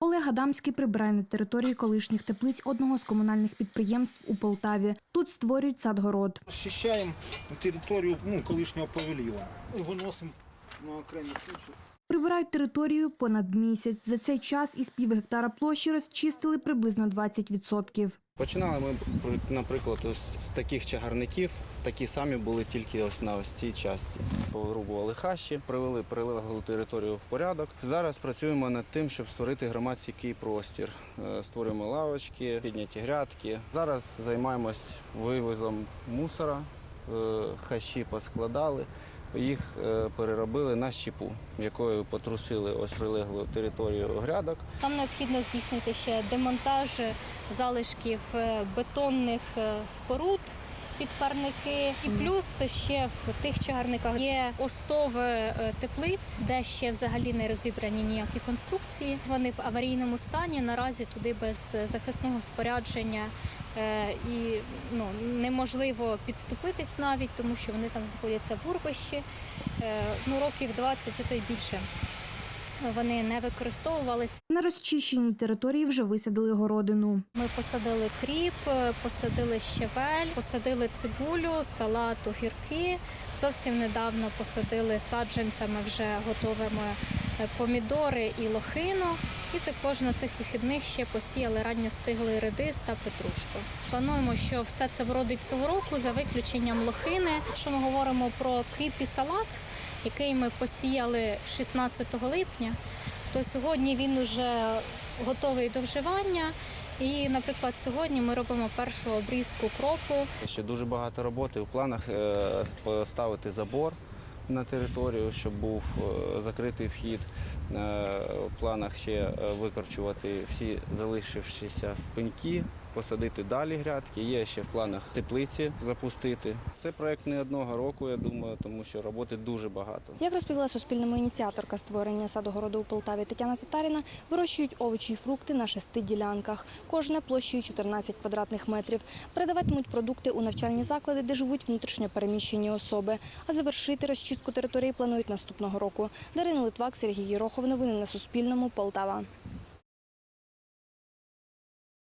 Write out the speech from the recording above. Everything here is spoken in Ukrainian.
Олег Адамський прибирає на території колишніх теплиць одного з комунальних підприємств у Полтаві. Тут створюють садгород. Розчищаємо територію ну, колишнього павільйону і виносимо на окремі кучі. Прибирають територію понад місяць. За цей час із пів гектара площі розчистили приблизно 20%. Починали ми, при- наприклад, з таких чагарників. Такі самі були тільки ось на ось цій часті. Повирубували хащі, привели прилеглу територію в порядок. Зараз працюємо над тим, щоб створити громадський простір. Е, Створюємо лавочки, підняті грядки. Зараз займаємось вивозом мусора, е, хащі поскладали. Їх е, переробили на щепу, якою потрусили ось прилеглу територію грядок. Там необхідно здійснити ще демонтаж залишків е, бетонних е, споруд. Під парники і плюс ще в тих чагарниках є основи е, теплиць, де ще взагалі не розібрані ніякі конструкції. Вони в аварійному стані. Наразі туди без захисного спорядження е, і ну неможливо підступитись навіть, тому що вони там знаходяться в урвищі. Е, Ну років 20, а то й більше. Вони не використовувалися. На розчищеній території вже висадили городину. Ми посадили кріп, е, посадили щавель, посадили цибулю, салат, огірки. Зовсім недавно посадили саджанцями вже готовими е, помідори і лохину. І також на цих вихідних ще посіяли ранньостиглий редис та петрушку. Плануємо, що все це вродить цього року за виключенням лохини. Якщо ми говоримо про кріп і салат, який ми посіяли 16 липня, то сьогодні він уже готовий до вживання. І, наприклад, сьогодні ми робимо першу обрізку кропу. Ще дуже багато роботи. У планах е, поставити забор на територію, щоб був е, закритий вхід. Е, У планах ще е, викорчувати всі залишившіся пеньки, посадити далі грядки. Є ще в планах теплиці запустити. Це проект не одного року, я думаю, тому що роботи дуже багато. Як розповіла суспільному ініціаторка створення садогороду у Полтаві Тетяна Татаріна, вирощують овочі й фрукти на шести ділянках, кожна площею 14 квадратних метрів. Передаватимуть продукти у навчальні заклади, де живуть внутрішньо переміщені особи. А завершити розчистку території планують наступного року. Дарина Литвак, Сергій Єрохов. Новини на Суспільному. Полтава.